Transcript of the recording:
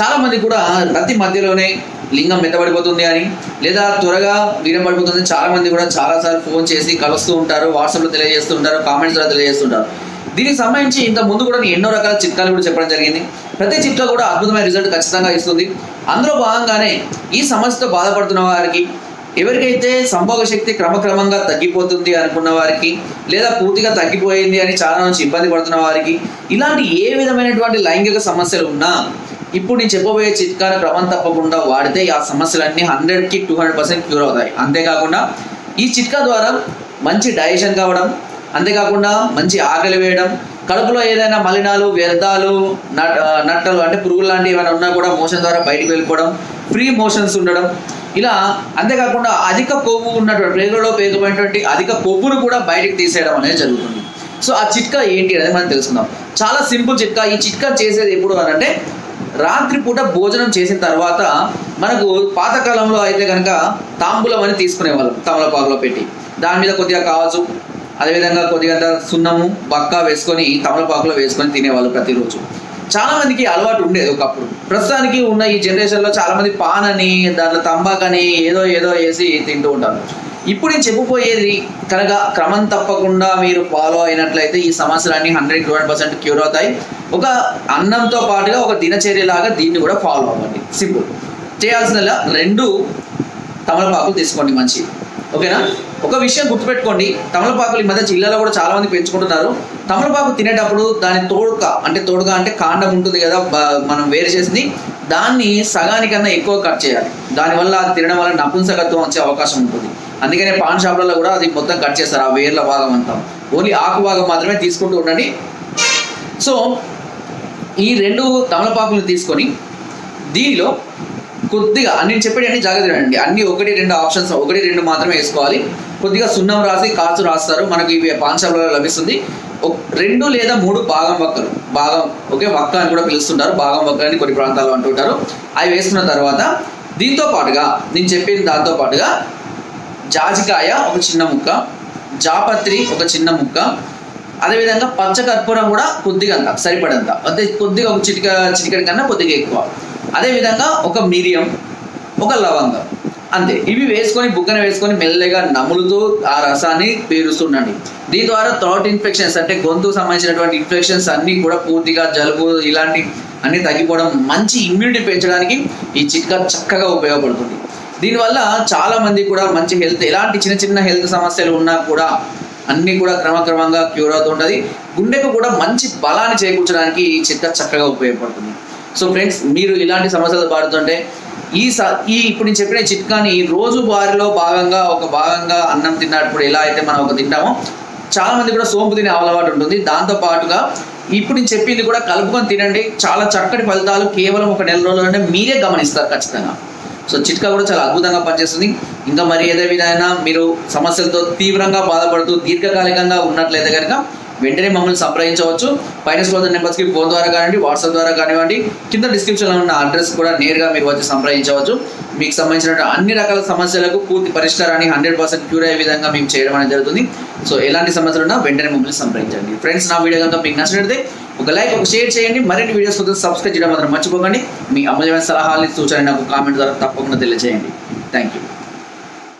చాలా మంది కూడా రతి మధ్యలోనే లింగం మెత్తబడిపోతుంది అని లేదా త్వరగా వీరం పడిపోతుంది చాలా మంది కూడా చాలాసార్లు ఫోన్ చేసి కలుస్తూ ఉంటారు వాట్సాప్లో తెలియజేస్తూ ఉంటారు కామెంట్స్ ద్వారా తెలియజేస్తుంటారు. దీనికి సంబంధించి ఇంత ముందు కూడా నేను ఎన్నో రకాల చిట్కాలు కూడా చెప్పడం జరిగింది. ప్రతి చిట్కా కూడా అద్భుతమైన రిజల్ట్ ఖచ్చితంగా ఇస్తుంది. అందులో భాగంగానే ఈ సమస్యతో బాధపడుతున్న వారికి ఎవరికైతే సంభోగ శక్తి క్రమక్రమంగా తగ్గిపోతుంది అనుకున్న వారికి లేదా పూర్తిగా తగ్గిపోయింది అని చాలా నుంచి ఇబ్బంది పడుతున్న వారికి ఇలాంటి ఏ విధమైనటువంటి లైంగిక సమస్యలు ఉన్నా ఇప్పుడు నేను చెప్పబోయే చిట్కాను క్రమం తప్పకుండా వాడితే ఆ సమస్యలన్నీ హండ్రెడ్కి టూ హండ్రెడ్ పర్సెంట్ క్యూర్ అవుతాయి. అంతేకాకుండా ఈ చిట్కా ద్వారా మంచి డైజెషన్ కావడం అంతేకాకుండా మంచి ఆకలి వేయడం కడుపులో ఏదైనా మలినాలు వ్యర్థాలు నట్టలు అంటే పురుగులు లాంటివి ఏమైనా ఉన్నా కూడా మోషన్ ద్వారా బయటికి వెళ్ళిపోవడం ఫ్రీ మోషన్స్ ఉండడం ఇలా అంతేకాకుండా అధిక కొవ్వు ఉన్నటువంటి ప్రేగులలో పేరుకుపోయినటువంటి అధిక కొవ్వును కూడా బయటకు తీసేయడం అనేది జరుగుతుంది. సో ఆ చిట్కా ఏంటి అనేది మనం తెలుసుకుందాం. చాలా సింపుల్ చిట్కా. ఈ చిట్కా చేసేది ఎప్పుడు అనంటే రాత్రిపూట భోజనం చేసిన తర్వాత మనకు పాతకాలంలో అయితే కనుక తాంబూలం అని తీసుకునేవాళ్ళం తమలపాకులో పెట్టి. దాని మీద కొద్దిగా కావచ్చు అదేవిధంగా కొద్దిగా సున్నము బక్క వేసుకొని తమలపాకులో వేసుకొని తినేవాళ్ళు ప్రతిరోజు. చాలా మందికి అలవాటు ఉండేది ఒకప్పుడు. ప్రస్తుతానికి ఉన్న ఈ జనరేషన్లో చాలామంది పాన్ అని దాంట్లో తంబాకని ఏదో ఏదో వేసి తింటూ ఉంటారు. ఇప్పుడు నేను చెప్పబోయేది కనుక క్రమం తప్పకుండా మీరు ఫాలో అయినట్లయితే ఈ సమస్యలన్నీ hundred to hundred percent cure అవుతాయి. ఒక అన్నంతో పాటుగా ఒక దినచర్యలాగా దీన్ని కూడా ఫాలో అవ్వండి. సింపుల్ చేయాల్సిన రెండు తమలపాకులు తీసుకోండి మంచి. ఓకేనా ఒక విషయం గుర్తుపెట్టుకోండి. తమలపాకులు ఈ మధ్య జిల్లాలో కూడా చాలా మంది పెంచుకుంటున్నారు. తమలపాకు తినేటప్పుడు దాని తోడుక అంటే తోడుగా అంటే కాండం ఉంటుంది కదా మనం వేరు చేసింది. దాన్ని సగానికన్నా ఎక్కువ కట్ చేయాలి. దానివల్ల తినడం వల్ల నపుంసకత్వం వచ్చే అవకాశం ఉంటుంది. అందుకనే పాన్ షాప్లలో కూడా అది మొత్తం కట్ చేస్తారు ఆ వేర్ల భాగం అంతా. ఓన్లీ ఆకు భాగం మాత్రమే తీసుకుంటూ ఉండండి. సో ఈ రెండు తమలపాకులు తీసుకొని దీనిలో కొద్దిగా అన్ని చెప్పేది అన్ని జాగ్రత్త అండి అన్ని ఒకటి రెండు ఆప్షన్స్ ఒకటి రెండు మాత్రమే వేసుకోవాలి. కొద్దిగా సున్నం రాసి కాచు రాస్తారు. మనకి ఇవి పాన్ షాప్లలో లభిస్తుంది. రెండు లేదా మూడు భాగం వక్కలు భాగం ఓకే వక్క అని కూడా పిలుస్తుంటారు. భాగం వక్క అని కొన్ని ప్రాంతాల్లో అంటుంటారు. అవి వేసుకున్న తర్వాత దీంతో పాటుగా నేను చెప్పిన దాంతో పాటుగా జాజికాయ ఒక చిన్న ముక్క జాపత్రి ఒక చిన్న ముక్క అదేవిధంగా పచ్చ కర్పూరం కూడా కొద్దిగా అంత సరిపడంత. అంటే కొద్దిగా ఒక చిటిక చిటికడి కన్నా కొద్దిగా ఎక్కువ. అదేవిధంగా ఒక మిరియం ఒక లవంగం. అంతే. ఇవి వేసుకొని బుగ్గన వేసుకొని మెల్లగా నములుతూ ఆ రసాన్ని పీలుస్తుండండి దీని ద్వారా థ్రోట్ ఇన్ఫెక్షన్స్ అంటే గొంతుకు సంబంధించినటువంటి ఇన్ఫెక్షన్స్ అన్నీ కూడా పూర్తిగా జలుబు ఇలాంటి అన్నీ తగ్గిపోవడం మంచి ఇమ్యూనిటీ పెంచడానికి ఈ చిట్కా చక్కగా ఉపయోగపడుతుంది. దీనివల్ల చాలా మంది కూడా మంచి హెల్త్ ఎలాంటి చిన్న చిన్న హెల్త్ సమస్యలు ఉన్నా కూడా అన్నీ కూడా క్రమక్రమంగా క్యూర్ అవుతుంటుంది గుండెకు కూడా మంచి బలాన్ని చేకూర్చడానికి ఈ చిట్కా చక్కగా ఉపయోగపడుతుంది. సో ఫ్రెండ్స్ మీరు ఇలాంటి సమస్యలు బాడుతుంటే ఈ స ఈ ఇప్పుడు నేను చెప్పిన చిట్కాని రోజు వారిలో భాగంగా ఒక భాగంగా అన్నం తిన్నప్పుడు ఎలా అయితే మనం ఒక తింటామో చాలా మంది కూడా సోంపు తినే అలవాటు ఉంటుంది. దాంతో పాటుగా ఇప్పుడు నేను చెప్పింది కూడా కలుపుకొని తినండి. చాలా చక్కటి ఫలితాలు కేవలం ఒక నెల రోజులంటే మీరే గమనిస్తారు ఖచ్చితంగా. సో చిట్కా కూడా చాలా అద్భుతంగా పనిచేస్తుంది. ఇంకా మరి ఏదే విధంగా మీరు సమస్యలతో తీవ్రంగా బాధపడుతూ దీర్ఘకాలికంగా ఉన్నట్లయితే కనుక వెంటనే మమ్మల్ని సంప్రదించవచ్చు. ఫైనాన్స్ క్లోజర్ నెంబర్స్కి ఫోన్ ద్వారా కానివ్వండి వాట్సాప్ ద్వారా కానివ్వండి కింద డిస్క్రిప్షన్లో ఉన్న అడ్రస్ కూడా నేరుగా మీరు వచ్చి సంప్రదించవచ్చు. మీకు సంబంధించిన అన్ని రకాల సమస్యలకు పూర్తి పరిష్కారాన్ని హండ్రెడ్ పర్సెంట్ క్యూర్ అయ్యే విధంగా మేము చేయడం అనేది జరుగుతుంది. సో ఎలాంటి సమస్యలు ఉన్నా వెంటనే మమ్మల్ని సంప్రదించండి. ఫ్రెండ్స్ నా వీడియో కనుక మీకు నచ్చినట్లయితే ఒక లైక్ ఒక షేర్ చేయండి. మరిన్ని వీడియోస్ కోసం సబ్స్క్రైబ్ చేయడం మాత్రం మర్చిపోకండి. మీ అమూల్యమైన సలహాలని సూచన నాకు కామెంట్ ద్వారా తప్పకుండా తెలియజేయండి. Thank you